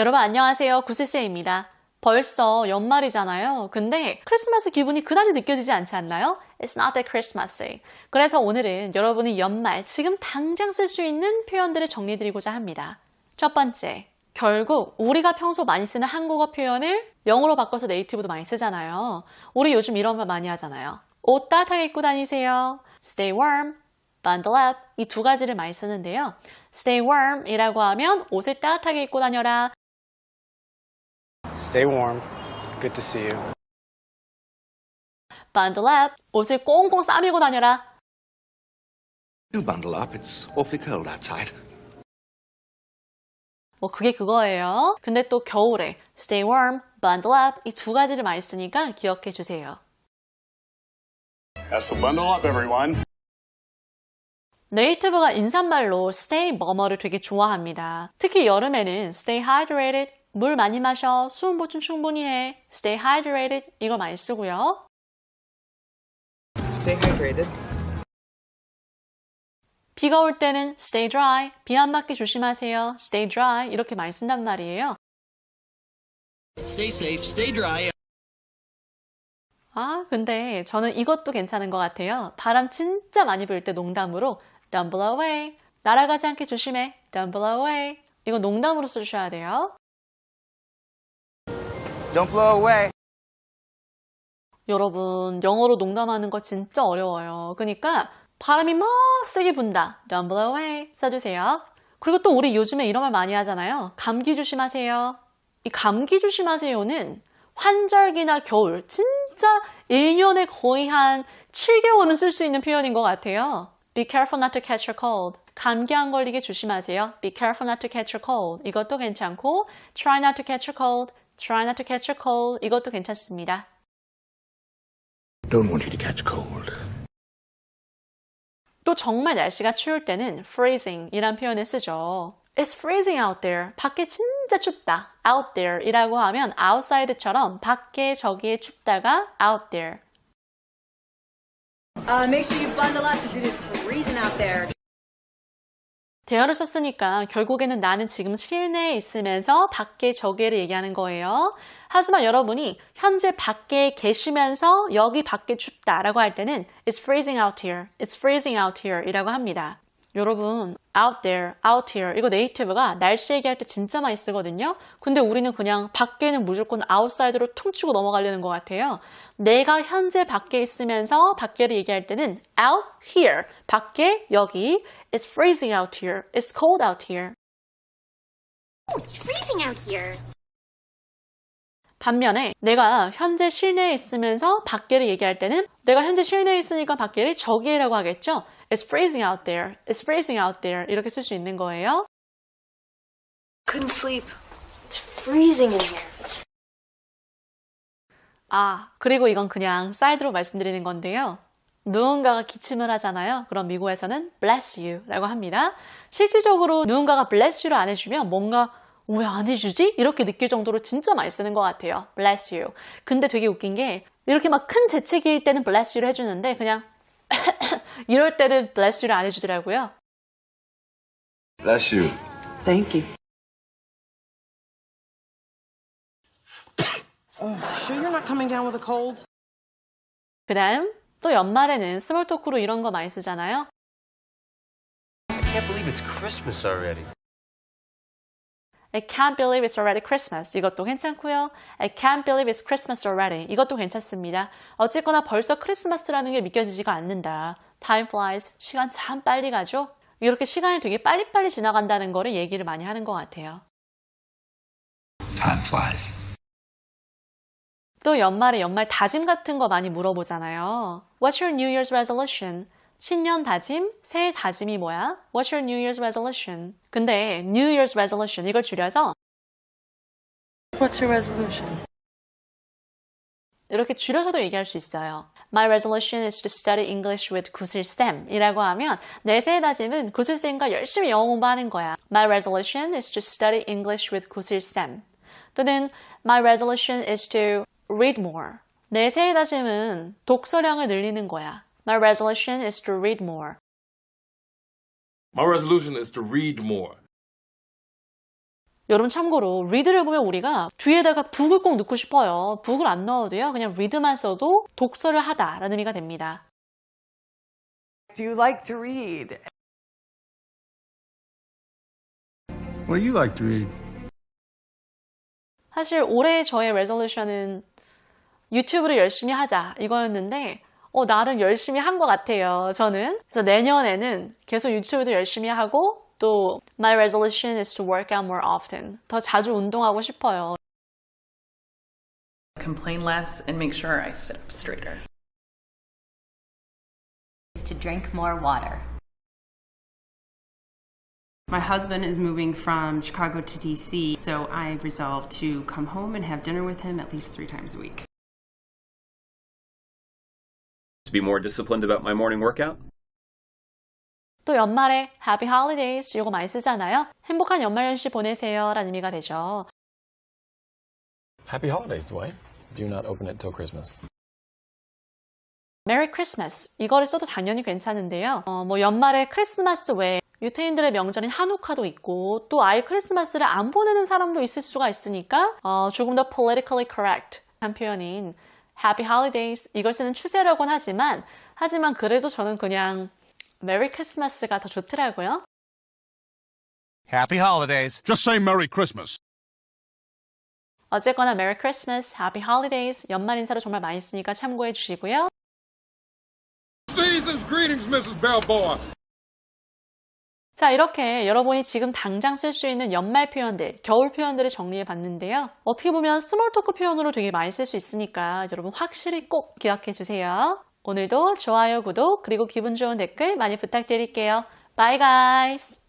여러분 안녕하세요. 구슬쌤입니다. 벌써 연말이잖아요. 근데 크리스마스 기분이 그다지 느껴지지 않지 않나요? It's not that Christmassy. 그래서 오늘은 여러분이 연말 지금 당장 쓸 수 있는 표현들을 정리해드리고자 합니다. 첫 번째, 결국 우리가 평소 많이 쓰는 한국어 표현을 영어로 바꿔서 네이티브도 많이 쓰잖아요. 우리 요즘 이런 말 많이 하잖아요. 옷 따뜻하게 입고 다니세요. Stay warm, bundle up 이 두 가지를 많이 쓰는데요. Stay warm 이라고 하면 옷을 따뜻하게 입고 다녀라. Stay warm. Good to see you. Bundle up 옷을 꽁꽁 싸매고 다녀라. Do bundle up, it's awfully cold outside. 뭐 그게 그거예요. 근데 또 겨울에 stay warm, bundle up 이 두 가지를 많이 쓰니까 기억해 주세요. That's the bundle up, everyone. 네이티브가 인사말로 stay 뭐뭐를 되게 좋아합니다. 특히 여름에는 stay hydrated, 물 많이 마셔, 수분 보충 충분히 해, stay hydrated 이걸 많이 쓰고요. Stay hydrated. 비가 올 때는 stay dry, 비 안 맞게 조심하세요, stay dry 이렇게 많이 쓴단 말이에요. Stay safe, stay dry. 아, 근데 저는 이것도 괜찮은 것 같아요. 바람 진짜 많이 불 때 농담으로 don't blow away, 날아가지 않게 조심해, don't blow away 이거 농담으로 써주셔야 돼요. Don't blow away. 여러분, 영어로 농담하는 거 진짜 어려워요. 그러니까 바람이 막 세게 분다. Don't blow away 써주세요. 그리고 또 우리 요즘에 이런 말 많이 하잖아요. 감기 조심하세요. 이 감기 조심하세요는 환절기나 겨울, 진짜 1년에 거의 한 7개월은 쓸 수 있는 표현인 것 같아요. Be careful not to catch a cold. 감기 안 걸리게 조심하세요. Be careful not to catch a cold. 이것도 괜찮고, try not to catch a cold. Try not to catch a cold. 이것도 괜찮습니다. Don't want you to catch cold. 또 정말 날씨가 추울 때는 freezing 이란 표현을 쓰죠. It's freezing out there. 밖에 진짜 춥다. out there 이라고 하면 outside처럼 밖에 저기에 춥다가 out there. Uh, make sure you bundle up because it is freezing out there. 대어를 썼으니까 결국에는 나는 지금 실내에 있으면서 밖에 저기를 얘기하는 거예요. 하지만 여러분이 현재 밖에 계시면서 여기 밖에 춥다라고 할 때는 It's freezing out here. It's freezing out here 이라고 합니다. 여러분, out there, out here 이거 네이티브가 날씨 얘기할 때 진짜 많이 쓰거든요. 근데 우리는 그냥 밖에는 무조건 outside로 퉁치고 넘어가려는 것 같아요. 내가 현재 밖에 있으면서 밖에를 얘기할 때는 out here, 밖에 여기 It's freezing out here. It's cold out here. It's freezing out here. 반면에 내가 현재 실내에 있으면서 밖에를 얘기할 때는 내가 현재 실내에 있으니까 밖에를 저기라고 하겠죠. It's freezing out there. It's freezing out there. 이렇게 쓸 수 있는 거예요. Couldn't sleep. It's freezing in here. 아, 그리고 이건 그냥 사이드로 말씀드리는 건데요. 누군가가 기침을 하잖아요. 그럼 미국에서는 bless you 라고 합니다. 실질적으로 누군가가 bless you를 안 해주면 뭔가 왜 안 해주지? 이렇게 느낄 정도로 진짜 많이 쓰는 것 같아요. bless you. 근데 되게 웃긴 게 이렇게 막 큰 재채기일 때는 bless you를 해주는데 그냥 이럴 때는 bless you를 안 해주더라고요. Bless you. Thank you. sure you're not coming down with a cold? 그 다음 또 연말에는 스몰 토크로 이런 거 많이 쓰잖아요. I can't believe it's Christmas already. I can't believe it's already Christmas. 이것도 괜찮고요. I can't believe it's Christmas already. 이것도 괜찮습니다. 어쨌거나 벌써 크리스마스라는 게 믿겨지지가 않는다. Time flies. 시간 참 빨리 가죠? 이렇게 시간이 되게 빨리빨리 지나간다는 거를 얘기를 많이 하는 것 같아요. Time flies. 또 연말에 연말 다짐 같은 거 많이 물어보잖아요. What's your New Year's resolution? 신년 다짐, 새해 다짐이 뭐야? What's your New Year's resolution? 근데 New Year's resolution 이걸 줄여서 What's your resolution? 이렇게 줄여서도 얘기할 수 있어요. My resolution is to study English with 구슬쌤 이라고 하면 내 새해 다짐은 구슬쌤과 열심히 영어 공부하는 거야. My resolution is to study English with 구슬쌤. 또는 My resolution is to read more. 내 새해 다짐은 독서량을 늘리는 거야. My resolution is to read more. My resolution is to read more. 여러분 참고로 read를 보면 우리가 뒤에다가 북을 꼭 넣고 싶어요. 북을 안 넣어도요. 그냥 read만 써도 독서를 하다라는 의미가 됩니다. Do you like to read? What do you like to read? 사실 올해 저의 resolution은 유튜브를 열심히 하자 이거였는데 어, 나름 열심히 한 것 같아요. 저는. 그래서 내년에는 계속 유튜브도 열심히 하고 또 my resolution is to work out more often. 더 자주 운동하고 싶어요. Complain less and make sure I sit up straighter. To drink more water. My husband is moving from Chicago to DC, so I resolved to come home and have dinner with him at least three times a week. To be more disciplined about my morning workout? 또 연말에 Happy Holidays 이거 많이 쓰잖아요. 행복한 연말연시 보내세요 라는 의미가 되죠. Happy holidays, Dwight. Do not open it till Christmas. Merry Christmas 이거를 써도 당연히 괜찮은데요. 어, 뭐 연말에 크리스마스 외에 유태인들의 명절인 한우카도 있고 또 아예 크리스마스를 안 보내는 사람도 있을 수가 있으니까 어, 조금 더 politically correct 한 표현인 Happy Holidays 이걸 쓰는 추세라곤 하지만 하지만 그래도 저는 그냥 Merry Christmas가 더 좋더라고요. Happy holidays. Just say Merry Christmas. 어쨌거나 Merry Christmas, Happy Holidays 연말 인사로 정말 많이 쓰니까 참고해 주시고요. Season's greetings, Mrs. Bellboy. 자, 이렇게 여러분이 지금 당장 쓸 수 있는 연말 표현들, 겨울 표현들을 정리해 봤는데요. 어떻게 보면 스몰 토크 표현으로 되게 많이 쓸 수 있으니까 여러분 확실히 꼭 기억해 주세요. 오늘도 좋아요, 구독, 그리고 기분 좋은 댓글 많이 부탁드릴게요. Bye guys!